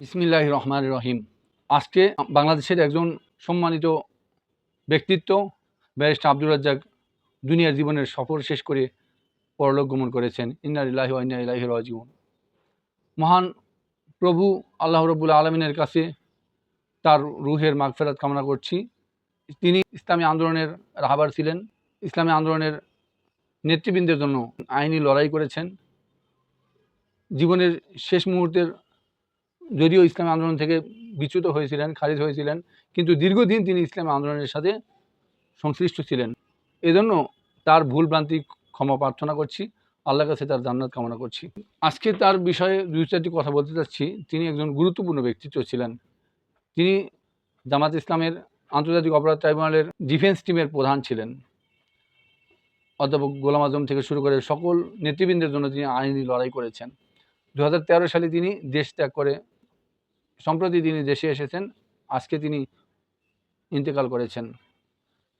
বিসমিল্লাহ রহমান রহিম। আজকে বাংলাদেশের একজন সম্মানিত ব্যক্তিত্ব, ব্যারিস্টার আব্দুর রাজ্জাক দুনিয়ার জীবনের সফর শেষ করে পরলোক গমন করেছেন। ইন্নারিল্লাহ ইন্না ইলাহি রাজিউন। মহান প্রভু আল্লাহ রবুল্লা আলমিনের কাছে তার রুহের মাগফেরাত কামনা করছি। তিনি ইসলামী আন্দোলনের রাহাবার ছিলেন। ইসলামী আন্দোলনের নেতৃবৃন্দের জন্য আইনি লড়াই করেছেন। জীবনের শেষ মুহূর্তের যদিও ইসলামী আন্দোলন থেকে বিচ্যুত হয়েছিলেন, খারিজ হয়েছিলেন, কিন্তু দীর্ঘদিন তিনি ইসলামী আন্দোলনের সাথে সংশ্লিষ্ট ছিলেন। এজন্য তার ভুল ভ্রান্তি ক্ষমা প্রার্থনা করছি আল্লাহ কাছে তার জান্নাত কামনা করছি। আজকে তার বিষয়ে দুই চারটি কথা বলতে চাচ্ছি। তিনি একজন গুরুত্বপূর্ণ ব্যক্তিত্ব ছিলেন। তিনি জামাত ইসলামের আন্তর্জাতিক অপরাধ ট্রাইব্যুনালের ডিফেন্স টিমের প্রধান ছিলেন। অধ্যাপক গোলাম আজম থেকে শুরু করে সকল নেতৃবৃন্দের জন্য তিনি আইনি লড়াই করেছেন। দু হাজার তেরো সালে তিনি দেশ ত্যাগ করে সম্প্রতি তিনি দেশে এসেছেন, আজকে তিনি ইন্তেকাল করেছেন।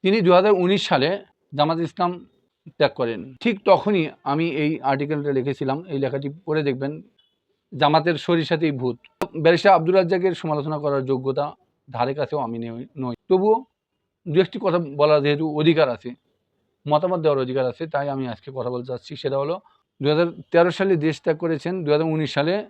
তিনি দু হাজার উনিশ সালে জামাত ইসলাম ত্যাগ করেন। ঠিক তখনই আমি এই আর্টিকেলটা লিখেছিলাম, এই লেখাটি পড়ে দেখবেন, জামাতের শরীর সাথেই ভূত। ব্যারিস্টার আব্দুল রাজ্জাকের সমালোচনা করার যোগ্যতা ধারে কাছেও আমি নেই- তবুও দু একটি কথা বলার যেহেতু অধিকার আছে, মতামত দেওয়ার অধিকার আছে, তাই আমি আজকে কথা বলতে চাচ্ছি। সেটা হলো দু হাজার তেরো সালে দেশ ত্যাগ করেছেন দু হাজার উনিশ সালে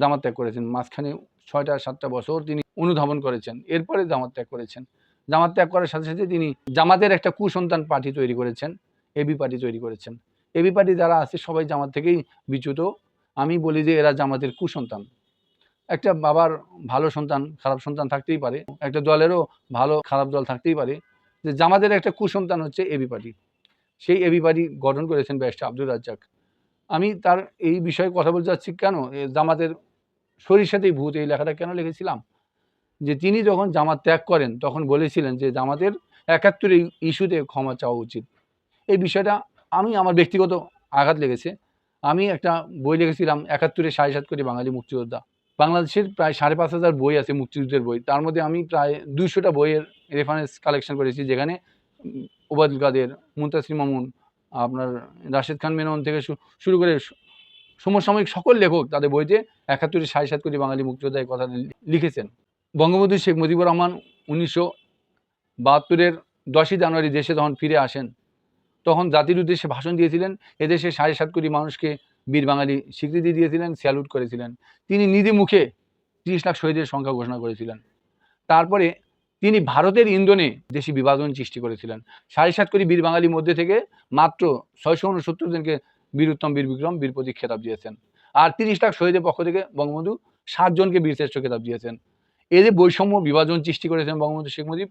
জামাত ত্যাগ করেছেন। মাঝখানে ছয়টা, সাতটা বছর তিনি অনুধাবন করেছেন। এরপরে জামাত ত্যাগ করেছেন। জামাত ত্যাগ করার সাথে সাথে তিনি জামাতের একটা কুসন্তান পার্টি তৈরি করেছেন, এবি পার্টি তৈরি করেছেন। এবি পার্টি যারা আছে সবাই জামাত থেকেই বিচ্যুত। আমি বলি যে এরা জামাতের কুসন্তান। একটা বাবার ভালো সন্তান, খারাপ সন্তান থাকতেই পারে। একটা দলেরও ভালো, খারাপ দল থাকতেই পারে। যে জামাতের একটা কুসন্তান হচ্ছে এবি পার্টি। সেই এবি পার্টি গঠন করেছেন ব্যারিস্টার আব্দুল রাজ্জাক। আমি তার এই বিষয়ে কথা বলতে চাচ্ছি কেন? জামাতের শরীর সাথেই ভূত, এই লেখাটা কেন লিখেছিলাম? যে তিনি যখন জামাত ত্যাগ করেন, তখন বলেছিলেন যে জামাতের একাত্তর ইস্যুতে ক্ষমা চাওয়া উচিত। এই বিষয়টা আমি আমার ব্যক্তিগত আঘাত লেগেছে। আমি একটা বই লিখেছিলাম, একাত্তরে সাড়ে সাত কোটি বাঙালি মুক্তিযোদ্ধা। বাংলাদেশের প্রায় সাড়ে পাঁচ হাজার বই আছে মুক্তিযুদ্ধের বই। তার মধ্যে আমি প্রায় দুইশোটা বইয়ের রেফারেন্স কালেকশন করেছি, যেখানে ওবায়দুল কাদের, মুন্তাসির মামুন আপনার রাশেদ খান মেনন থেকে শুরু করে সমসাময়িক সকল লেখক তাদের বইতে একাত্তরে সাড়ে সাত কোটি বাঙালি মুক্তিযোদ্ধা এই কথা লিখেছেন। বঙ্গবন্ধু শেখ মুজিবুর রহমান উনিশশো বাহাত্তরের দশই জানুয়ারি দেশে যখন ফিরে আসেন, তখন জাতির উদ্দেশ্যে ভাষণ দিয়েছিলেন, এদেশে সাড়ে সাত কোটি মানুষকে বীর বাঙালি স্বীকৃতি দিয়েছিলেন, স্যালুট করেছিলেন। তিনি নিজে মুখে তিরিশ লাখ শহীদের সংখ্যা ঘোষণা করেছিলেন। তারপরে তিনি ভারতের ইন্ধনে দেশি বিভাজন সৃষ্টি করেছিলেন। সাড়ে সাত কোটি বীর বাঙালির মধ্যে থেকে মাত্র ছয়শো উনসত্তর জনকে বীর উত্তম বীর বিক্রম, বীর প্রতীক খেতাব দিয়েছেন। আর তিরিশ লাখ শহীদের পক্ষ থেকে বঙ্গবন্ধু সাতজনকে বীরশ্রেষ্ঠ খেতাব দিয়েছেন। এই যে বৈষম্য বিভাজন সৃষ্টি করেছেন বঙ্গবন্ধু শেখ মুজিব,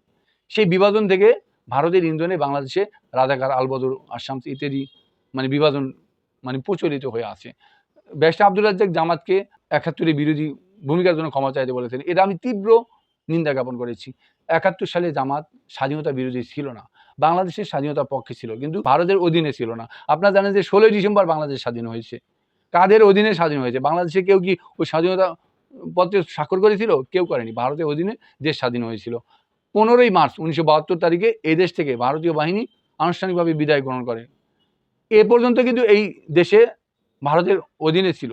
সেই বিভাজন থেকে ভারতের ইন্ধনে বাংলাদেশে রাজাকার আলবদর আসাম ইত্যাদি মানে বিভাজন মানে প্রচলিত হয়ে আছে। ব্যারিস্টার আব্দুল রাজ্জাক জামাতকে একাত্তরের বিরোধী ভূমিকার জন্য ক্ষমা চাইতে বলেছেন। এটা আমি তীব্র নিন্দা জ্ঞাপন করেছি। একাত্তর সালে জামাত স্বাধীনতা বিরোধী ছিল না। বাংলাদেশের স্বাধীনতার পক্ষে ছিল, কিন্তু ভারতের অধীনে ছিল না। আপনারা জানেন যে ষোলোই ডিসেম্বর বাংলাদেশ স্বাধীন হয়েছে। কাদের অধীনে স্বাধীন হয়েছে? বাংলাদেশে কেউ কি ওই স্বাধীনতা পত্রে স্বাক্ষর করেছিল? কেউ করেনি। ভারতের অধীনে দেশ স্বাধীন হয়েছিল। পনেরোই মার্চ উনিশশো বাহাত্তর তারিখে এই দেশ থেকে ভারতীয় বাহিনী আনুষ্ঠানিকভাবে বিদায় গ্রহণ করে। এ পর্যন্ত কিন্তু এই দেশে ভারতের অধীনে ছিল।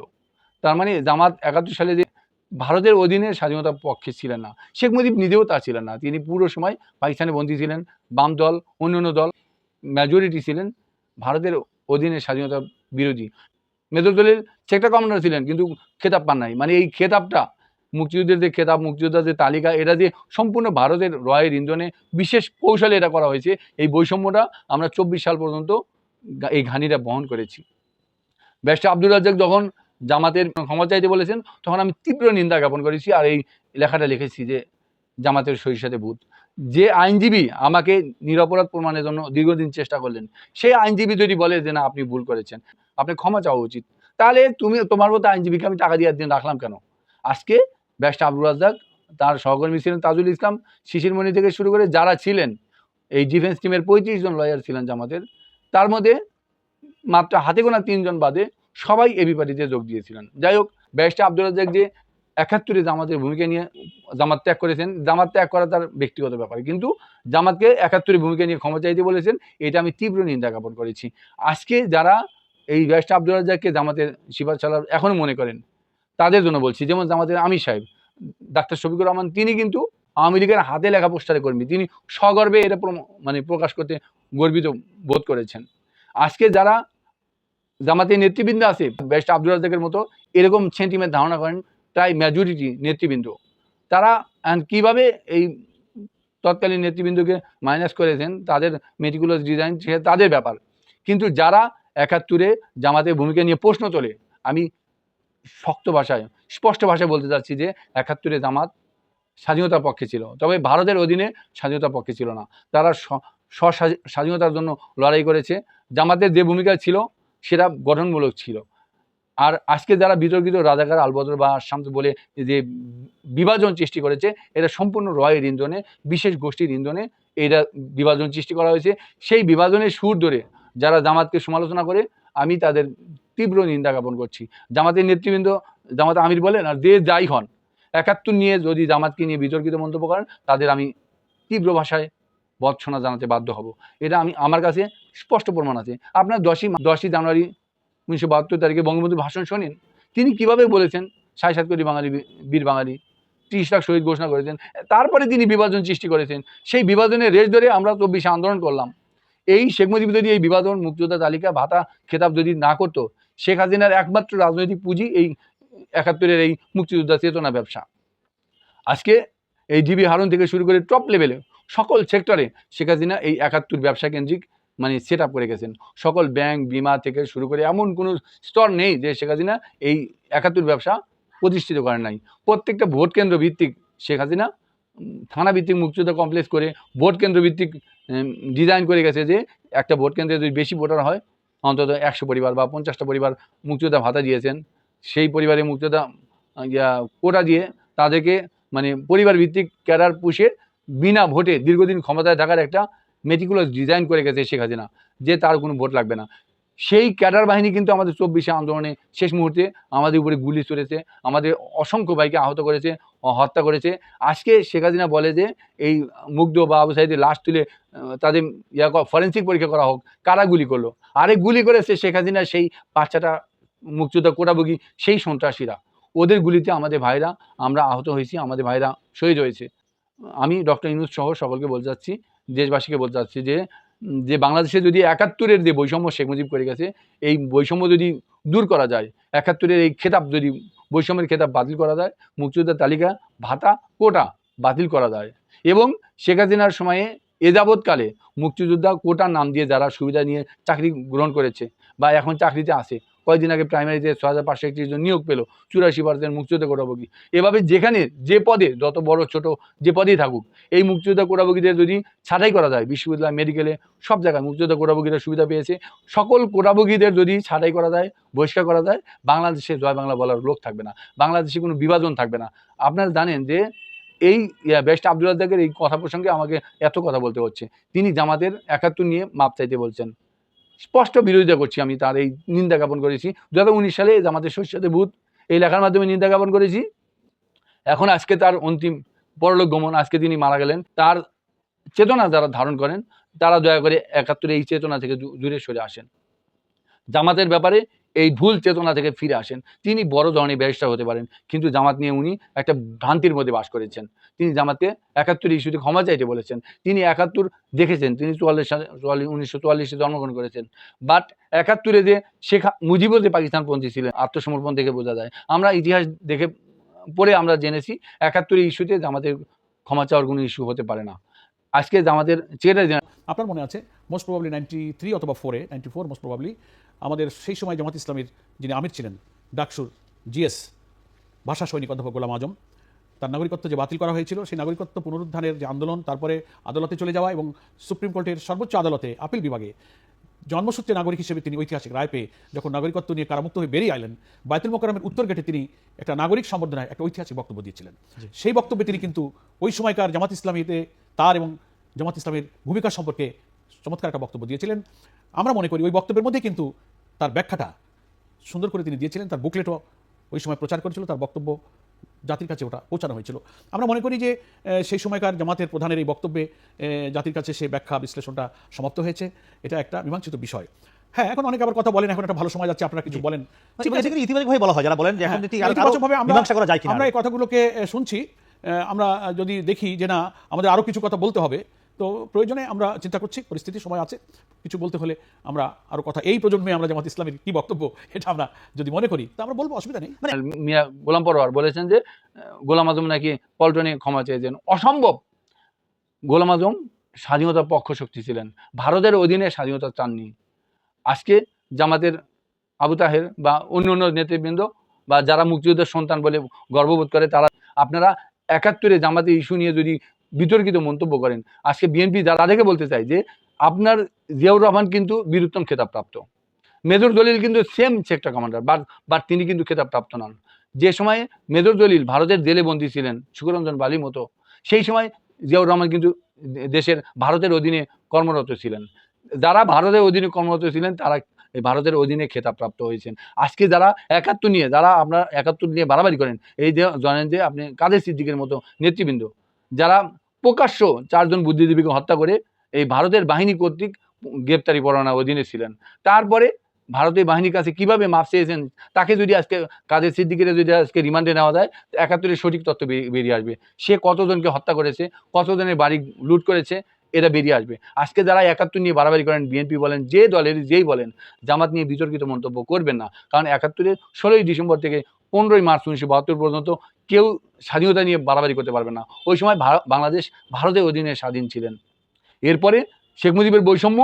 তার মানে জামাত একাত্তর সালে যে ভারতের অধীনে স্বাধীনতার পক্ষে ছিলেন না। শেখ মুজিব নিজেও তা ছিলেন না। তিনি পুরো সময় পাকিস্তানে বন্দী ছিলেন, বাম দল, অন্যান্য দল মেজরিটি ছিলেন, ভারতের অধীনে স্বাধীনতা বিরোধী। মেজরদলের সেক্টর কমান্ডার ছিলেন, কিন্তু খেতাব পান নাই। মানে এই খেতাবটা, মুক্তিযুদ্ধের যে খেতাব, মুক্তিযোদ্ধার যে তালিকা, এটা যে সম্পূর্ণ ভারতের রয়ের ইন্ধনে বিশেষ কৌশলে এটা করা হয়েছে, এই বৈষম্যটা আমরা চব্বিশ সাল পর্যন্ত এই ঘানিটা বহন করেছি। ব্যারিস্টার আব্দুল রাজ্জাক যখন জামাতের ক্ষমা চাইতে বলেছেন, তখন আমি তীব্র নিন্দা জ্ঞাপন করেছি আর এই লেখাটা লিখেছি যে জামাতের সরিষাতে ভূত। যে আইনজীবী আমাকে নিরপরাধ প্রমাণের জন্য দীর্ঘদিন চেষ্টা করলেন, সেই আইনজীবী যদি বলে যে না, আপনি ভুল করেছেন, আপনি ক্ষমা চাওয়া উচিত। তাহলে তুমি, তোমার মতো আইনজীবীকে আমি টাকা দিয়ে একদিন রাখলাম কেন? আজকে ব্যারিস্টার আব্দুল রাজ্জাক, তার সহকর্মী ছিলেন তাজুল ইসলাম শিশিরমণি থেকে শুরু করে যারা ছিলেন, এই ডিফেন্স টিমের পঁয়ত্রিশ জন লয়ার ছিলেন জামাতের। তার মধ্যে মাত্র হাতে গোনা তিনজন বাদে সবাই এবি পার্টিতে যোগ দিয়েছিলেন। যাই হোক, ব্যারিস্টার আব্দুল রাজ্জাক যে একাত্তরে জামাতের ভূমিকা নিয়ে জামাত ত্যাগ করেছেন, জামাত ত্যাগ করা তার ব্যক্তিগত ব্যাপার। কিন্তু জামাতকে একাত্তরের ভূমিকা নিয়ে ক্ষমা চাইতে বলেছেন, এটা আমি তীব্র নিন্দা জ্ঞাপন করেছি। আজকে যারা এই ব্যারিস্টার আব্দুল রাজ্জাককে জামাতের সিফাত সালার এখনও মনে করেন, তাদের জন্য বলছি, যেমন জামাতের আমির সাহেব, ডাক্তার শফিকুর রহমান, তিনি কিন্তু আওয়ামী লীগের হাতে লেখা পোস্টারে কর্মী, তিনি সগর্বে এটা মানে প্রকাশ করতে গর্বিত বোধ করেছেন। আজকে যারা জামাতের নেতৃবৃন্দ আছে বেস্ট আব্দুল রাজাকের মতো, এরকম সেন্টিমেন্ট ধারণা করেন প্রায় মেজরিটি নেতৃবৃন্দ। তারা কীভাবে এই তৎকালীন নেতৃবৃন্দকে মাইনাস করেছেন, তাদের মেটিকুলাস ডিজাইন সে তাদের ব্যাপার। কিন্তু যারা একাত্তরে জামাতের ভূমিকা নিয়ে প্রশ্ন তোলে, আমি শক্ত ভাষায়, স্পষ্ট ভাষায় বলতে চাচ্ছি যে, একাত্তরে জামাত স্বাধীনতার পক্ষে ছিল। তবে ভারতের অধীনে স্বাধীনতার পক্ষে ছিল না। তারা স্ব- স্ব- স্বাধীনতার জন্য লড়াই করেছে। জামাতের যে ভূমিকা ছিল সেটা গঠনমূলক ছিল। আর আজকে যারা বিতর্কিত রাজাকার আলবদর বা শান্ত বলে যে বিভাজন সৃষ্টি করেছে, এটা সম্পূর্ণ রয়ের ইন্ধনে, বিশেষ গোষ্ঠীর ইন্ধনে এটা বিভাজন সৃষ্টি করা হয়েছে। সেই বিভাজনের সুর ধরে যারা জামাতকে সমালোচনা করে, আমি তাদের তীব্র নিন্দা জ্ঞাপন করছি। জামাতের নেতৃবৃন্দ, জামাত আমির বলেন, আর যে যাই হন, একাত্তর নিয়ে যদি জামাতকে নিয়ে বিতর্কিত মন্তব্য করেন, তাদের আমি তীব্র ভাষায় বৎসনা জানাতে বাধ্য হব। এটা আমি, আমার কাছে স্পষ্ট প্রমাণ আছে। আপনার দশই দশই জানুয়ারি উনিশশো বাহাত্তর তারিখে বঙ্গবন্ধুর ভাষণ শোনেন। তিনি কীভাবে বলেছেন, সাড়ে সাত কোটি বাঙালি বীর বাঙালি, ত্রিশ লাখ শহীদ ঘোষণা করেছেন। তারপরে তিনি বিভাজন সৃষ্টি করেছেন। সেই বিভাজনের রেশ ধরে আমরা চব্বিশে আন্দোলন করলাম। এই শেখ মুজিব যদি এই বিভাজন, মুক্তিযোদ্ধা তালিকা, ভাতা, খেতাব যদি না করতো, শেখ হাসিনার একমাত্র রাজনৈতিক পুঁজি এই একাত্তরের এই মুক্তিযোদ্ধা চেতনা ব্যবসা। আজকে এই ডিবি হারুন থেকে শুরু করে টপ লেভেলে সকল সেক্টরে শেখ হাসিনা এই একাত্তর ব্যবসা কেন্দ্রিক মানে সেট আপ করে গেছেন। সকল ব্যাংক বিমা থেকে শুরু করে এমন কোনো স্তর নেই যে শেখ হাসিনা এই একাত্তর ব্যবসা প্রতিষ্ঠিত করেন নাই। প্রত্যেকটা ভোট কেন্দ্র ভিত্তিক শেখ হাসিনা থানা ভিত্তিক মুক্তিযোদ্ধা কমপ্লেক্স করে ভোট কেন্দ্র ভিত্তিক ডিজাইন করে গেছে যে একটা ভোট কেন্দ্রে যদি বেশি ভোটার হয়, অন্তত একশো পরিবার বা পঞ্চাশটা পরিবার মুক্তিযোদ্ধা ভাতা দিয়েছেন। সেই পরিবারে মুক্তিযোদ্ধা কোটা দিয়ে তাদেরকে মানে পরিবার ভিত্তিক ক্যাডার পুষে বিনা ভোটে দীর্ঘদিন ক্ষমতায় থাকার একটা মেটিকুলাস ডিজাইন করে গেছে শেখ হাসিনা, যে তার কোনো ভোট লাগবে না। সেই ক্যাডার বাহিনী কিন্তু আমাদের চব্বিশে আন্দোলনে শেষ মুহূর্তে আমাদের উপরে গুলি চলেছে আমাদের অসংখ্য ভাইকে আহত করেছে, হত্যা করেছে। আজকে শেখ হাসিনা বলে যে, এই মুগ্ধ বা আবু সাইদের লাশ তুলে তাদের ইয়া ফরেন্সিক পরীক্ষা করা হোক, কারা গুলি করল? আরে গুলি করেছে শেখ হাসিনা সেই বাচ্চাটা, মুক্তিযোদ্ধা কোটাবগি সেই সন্ত্রাসীরা। ওদের গুলিতে আমাদের ভাইরা, আমরা আহত হয়েছি, আমাদের ভাইরা শহীদ হয়েছে। আমি ডক্টর ইনুস সহ সকলকে বলতে চাচ্ছি দেশবাসীকে বলতে চাচ্ছি যে যে বাংলাদেশে যদি একাত্তরের যে বৈষম্য শেখ মুজিব করে গেছে, এই বৈষম্য যদি দূর করা যায়, একাত্তরের এই খেতাব যদি, বৈষম্যের খেতাব বাতিল করা যায়, মুক্তিযোদ্ধার তালিকা ভাতা কোটা বাতিল করা যায়। এবং শেখ হাসিনার সময়ে এ যাবৎকালে মুক্তিযোদ্ধা কোটার নাম দিয়ে যারা সুবিধা নিয়ে চাকরি গ্রহণ করেছে বা এখন চাকরিতে আছে কয়েকদিন আগে প্রাইমারিতে ছ হাজার পাঁচশো একত্রিশ জন নিয়োগ পেল, চুরাশি পার্সেন্ট মুক্তিযোদ্ধা কোটাভোগী। এভাবে যেখানে যে পদে, যত বড়, ছোট, যে পদেই থাকুক, এই মুক্তিযোদ্ধা কোটাভোগীদের যদি ছাঁটাই করা যায়, বিশ্ববিদ্যালয় মেডিকেলে সব জায়গায় মুক্তিযোদ্ধা কোটাভোগীরা সুবিধা পেয়েছে। সকল কোটাভোগীদের যদি ছাঁটাই করা যায়, বহিষ্কার করা যায়, বাংলাদেশে জয় বাংলা বলার লোক থাকবে না। বাংলাদেশে কোনো বিভাজন থাকবে না। আপনারা জানেন যে এই বেস্ট আব্দুল রাজ্জাকের এই কথা প্রসঙ্গে আমাকে এত কথা বলতে হচ্ছে। তিনি জামাতের একাত্তর নিয়ে মাপ চাইতে বলছেন। স্পষ্ট বিরোধিতা করছি আমি, তার এই নিন্দা জ্ঞাপন করেছি। দু হাজার উনিশ সালে আমাদের শস্যতে ভূত এই লেখার মাধ্যমে নিন্দা জ্ঞাপন করেছি। এখন আজকে তার অন্তিম পরলোক গমন, আজকে তিনি মারা গেলেন। তার চেতনা যারা ধারণ করেন, তারা দয়া করে একাত্তরে এই চেতনা থেকে দূরে সরে আসেন। জামাতের ব্যাপারে এই ভুল চেতনা থেকে ফিরে আসেন। তিনি বড় ধরনের ব্যারিস্টার হতে পারেন, কিন্তু জামাত নিয়ে উনি একটা ভ্রান্তির মধ্যে বাস করেছেন। তিনি জামাতকে একাত্তর ইস্যুতে ক্ষমা চাইতে বলেছেন। তিনি একাত্তর দেখেছেন, তিনি চুয়াল্লিশ চুয়াল্লিশ, উনিশশো চুয়াল্লিশে জন্মগ্রহণ করেছেন। বাট একাত্তরে যে শেখ মুজিবও যে পাকিস্তানপন্থী ছিলেন, আত্মসমর্পণ থেকে বোঝা যায়। আমরা ইতিহাস দেখে পরে আমরা জেনেছি, একাত্তর ইস্যুতে জামাতের ক্ষমা চাওয়ার কোনো ইস্যু হতে পারে না। আজকে জামাতের চেয়ারে আপনার মনে আছে মোস্ট প্রবাবলি নাইনটি থ্রি অথবা ফোরে নাইনটি ফোর মোস্ট প্রবাবলি আমাদের সেই সময় জামাত ইসলামের যিনি আমির ছিলেন ডাকসুর জিএস ভাষা সৈনিক অধ্যাপক গোলাম আজম তার নাগরিকত্ব যে বাতিল করা হয়েছিল সেই নাগরিকত্ব পুনরুদ্ধারের যে আন্দোলন তারপরে আদালতে চলে যাওয়া এবং সুপ্রিম কোর্টের সর্বোচ্চ আদালতে আপিল বিভাগে জন্মসূত্রে নাগরিক হিসেবে তিনি ঐতিহাসিক রায় পেয়ে যখন নাগরিকত্ব নিয়ে কারামুক্ত হয়ে বেরিয়ে আইলেন বায়তুল মোকারমের উত্তর গেটে তিনি একটা নাগরিক সম্বর্ধনায় একটা ঐতিহাসিক বক্তব্য দিয়েছিলেন। সেই বক্তব্যে তিনি কিন্তু ওই সময়কার জামাত ইসলামীতে তার এবং জামাত ইসলামের ভূমিকা সম্পর্কে চমৎকার একটা বক্তব্য দিয়েছিলেন। আমরা মনে করি ওই বক্তব্যের মধ্যে কিন্তু তার ব্যাখ্যাটা সুন্দর করে তিনি দিয়েছিলেন তার বুকলেটও ওই সময় প্রচার করেছিল তার বক্তব্য জাতির কাছে ওটা পৌঁছানো হয়েছিল। আমরা মনে করি যে সেই সময়কার জামাতের প্রধানের এই বক্তব্যে জাতির কাছে সে ব্যাখ্যা বিশ্লেষণটা সমাপ্ত হয়েছে। এটা একটা মীমাংসিত বিষয়। হ্যাঁ এখন অনেকে আবার কথা বলেন এখন একটা ভালো সময় যাচ্ছে আপনারা কিছু বলেন। মানে ইতিবাচকভাবে বলা হয় যারা বলেন যে এখন ইতিবাচকভাবে আমরা এই কথাগুলোকে শুনছি। আমরা যদি দেখি যে না আমাদের আরও কিছু কথা বলতে হবে তো প্রয়োজনে আমরা চিন্তা করছি, পরিস্থিতি, সময় আছে। কিছু বলতে হলে আমরা আরও কথা, এই প্রজন্মে আমরা জামাত ইসলামের কি বক্তব্য, এটা আমরা যদি মনে করি, তা আমরা বলব, অসুবিধা নেই। মানে মিয়া গোলাম পরোয়ার বলেছেন যে গোলাম আজম নাকি পল্টনে ক্ষমা চেয়েছেন। অসম্ভব! গোলাম আজম স্বাধীনতার পক্ষ শক্তি ছিলেন। ভারতের অধীনে স্বাধীনতা চাননি। আজকে জামাতের আবু তাহের বা অন্য অন্য নেতৃবৃন্দ বা যারা মুক্তিযুদ্ধের সন্তান বলে গর্ববোধ করে, তারা, আপনারা একাত্তরে জামাতে ইস্যু নিয়ে যদি বিতর্কিত মন্তব্য করেন। আজকে বিএনপি যারা দেখে বলতে চাই যে, আপনার জিয়াউর রহমান কিন্তু বীরুত্তম খেতাবপ্রাপ্ত। মেজর দলিল কিন্তু same sector commander but but তিনি কিন্তু খেতাবপ্রাপ্ত নন। যে সময়ে মেজর দলিল ভারতের জেলে বন্দী ছিলেন, সুকরঞ্জন বালির মতো, সেই সময় জিয়াউর রহমান কিন্তু দেশের, ভারতের অধীনে কর্মরত ছিলেন। যারা ভারতের অধীনে কর্মরত ছিলেন, তারা ভারতের অধীনে খেতাবপ্রাপ্ত হয়েছেন। আজকে যারা একাত্তর নিয়ে, যারা আপনার একাত্তর নিয়ে বাড়াবাড়ি করেন, এই যে জানেন যে আপনি কাদের সিদ্দিকের মতো নেতৃবৃন্দ, যারা প্রকাশ্য চারজন বুদ্ধিজীবীকে হত্যা করে এই ভারতের বাহিনী কর্তৃক গ্রেপ্তারি পরোয়ানার অধীনে ছিলেন। তারপরে ভারতীয় বাহিনীর কাছে কীভাবে মাপ চেয়েছেন, তাকে যদি আজকে কাদের সিদ্দিকের যদি আজকে রিমান্ডে নেওয়া যায় একাত্তরের সঠিক তথ্য বেরিয়ে আসবে। সে কতজনকে হত্যা করেছে, কতজনের বাড়ি লুট করেছে, এটা বেরিয়ে আসবে। আজকে যারা একাত্তর নিয়ে বাড়াবাড়ি করেন, বিএনপি বলেন, যে দলের, যেই বলেন, জামাত নিয়ে বিতর্কিত মন্তব্য করবেন না। কারণ একাত্তরের ষোলোই ডিসেম্বর থেকে পনেরোই মার্চ উনিশশো বাহাত্তর পর্যন্ত কেউ স্বাধীনতা নিয়ে বাড়াবাড়ি করতে পারবে না। ওই সময় বাংলাদেশ ভারতের অধীনে স্বাধীন ছিলেন। এরপরে শেখ মুজিবের বৈষম্য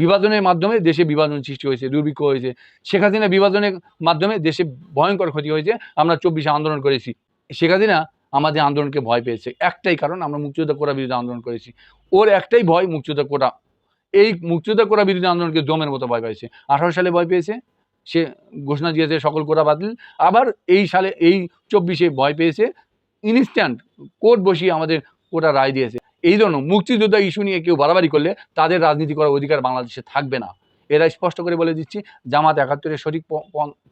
বিভাজনের মাধ্যমে দেশে বিভাজন সৃষ্টি হয়েছে, দুর্ভিক্ষ হয়েছে। শেখ হাসিনা বিভাজনের মাধ্যমে দেশে ভয়ঙ্কর ক্ষতি হয়েছে, আমরা চব্বিশে আন্দোলন করেছি। শেখ হাসিনা আমাদের আন্দোলনকে ভয় পেয়েছে, একটাই কারণ, আমরা মুক্তিযোদ্ধা কোটা বিরুদ্ধে আন্দোলন করেছি। ওর একটাই ভয় মুক্তিযোদ্ধা কোটা। এই মুক্তিযোদ্ধা কোটা বিরোধী আন্দোলনকে জমের মতো ভয় পেয়েছে আঠারো সালে ভয় পেয়েছে সে ঘোষণা দিয়েছে সকল কোটা বাতিল। আবার এই সালে, এই চব্বিশে ভয় পেয়েছে। ইনস্ট্যান্ট কোর্ট বসিয়ে আমাদের কোটা রায় দিয়েছে। এই জন্য মুক্তিযোদ্ধা ইস্যু নিয়ে কেউ বাড়াবাড়ি করলে তাদের রাজনীতি করার অধিকার বাংলাদেশে থাকবে না। এরা স্পষ্ট করে বলে দিচ্ছি, জামাত একাত্তরের সঠিক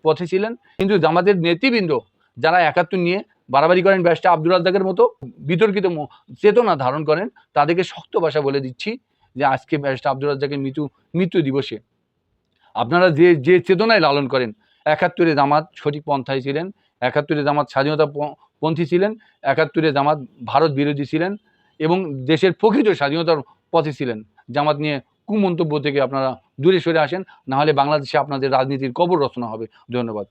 পথে ছিলেন। কিন্তু জামাতের নেতৃবৃন্দ যারা একাত্তর নিয়ে বাড়াবাড়ি করেন ব্যাসটা আব্দুল রাজ্জাকের মতো বিতর্কিত চেতনা ধারণ করেন, তাদেরকে শক্ত ভাষা বলে দিচ্ছি যে আজকে ব্যাসটা আব্দুল রাজ্জাকের মৃত্যু মৃত্যু দিবসে আপনারা যে যে চেতনায় লালন করেন, একাত্তরে জামাত সঠিক পন্থায় ছিলেন, একাত্তরে জামাত স্বাধীনতা পন্থী ছিলেন, একাত্তরে জামাত ভারত বিরোধী ছিলেন এবং দেশের প্রকৃত স্বাধীনতার পথে ছিলেন। জামাত নিয়ে কুমন্তব্য থেকে আপনারা দূরে সরে আসেন, নাহলে বাংলাদেশে আপনাদের রাজনীতির কবর রচনা হবে। ধন্যবাদ।